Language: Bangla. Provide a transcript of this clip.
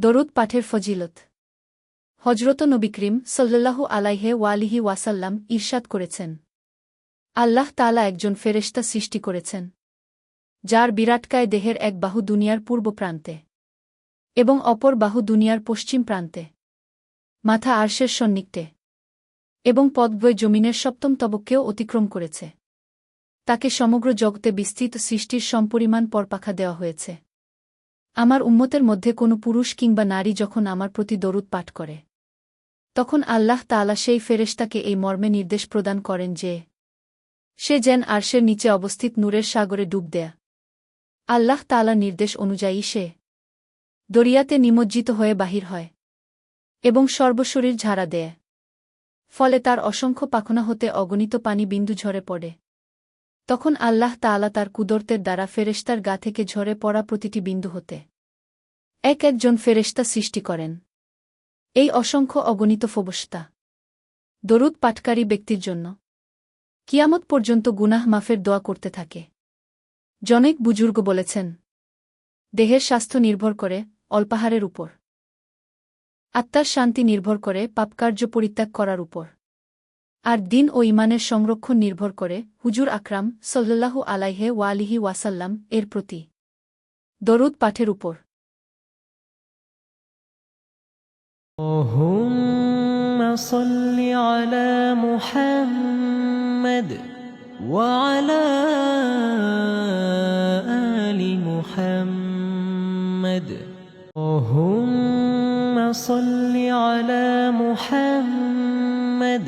দরুদ পাঠের ফজিলত। হজরত নবিক্রিম করিম সাল্লাল্লাহু আলাইহে ওয়ালিহি ওয়াসাল্লাম ঈর্ষাদ করেছেন। আল্লাহ তালা একজন ফেরেশতা সৃষ্টি করেছেন, যার বিরাটকায় দেহের এক বাহু দুনিয়ার পূর্ব প্রান্তে এবং অপর বাহু দুনিয়ার পশ্চিম প্রান্তে, মাথা আর্শের সন্নিকটে এবং পদবয় জমিনের সপ্তম তবককেও অতিক্রম করেছে। তাকে সমগ্র জগতে বিস্তৃত সৃষ্টির সম্পরিমাণ পরপাখা দেওয়া হয়েছে। আমার উম্মতের মধ্যে কোনো পুরুষ কিংবা নারী যখন আমার প্রতি দরুদ পাঠ করে, তখন আল্লাহ তাআলা সেই ফেরেশতাকে এই মর্মে নির্দেশ প্রদান করেন যে, সে যেন আরশের নিচে অবস্থিত নূরের সাগরে ডুব দেয়া। আল্লাহ তাআলা নির্দেশ অনুযায়ী সে দরিয়াতে নিমজ্জিত হয়ে বাহির হয় এবং সর্বশরীর ঝাড়া দেয়। ফলে তার অসংখ্য পাখনা হতে অগণিত পানি বিন্দু ঝরে পড়ে। তখন আল্লাহ তাআলা তার কুদরতের দ্বারা ফেরেশতার গা থেকে ঝরে পড়া প্রতিটি বিন্দু হতে এক একজন ফেরেশতা সৃষ্টি করেন। এই অসংখ্য অগণিত ফবস্তা। দরুদ পাটকারী ব্যক্তির জন্য। কিয়ামত পর্যন্ত গুনাহ মাফের দোয়া করতে থাকে। জনেক বুজুর্গ বলেছেন, দেহের স্বাস্থ্য নির্ভর করে অল্পাহারের উপর। আত্মার শান্তি নির্ভর করে পাপকার্য পরিত্যাগ করার উপর। আর দিন ও ইমানের সংরক্ষণ নির্ভর করে হুজুর আকরাম সল্লাল্লাহু আলাইহে ওয়ালিহি ওয়াসাল্লাম এর প্রতি দরুদ পাঠের উপর اللهم صل على محمد وعلى آل محمد اللهم صل على محمد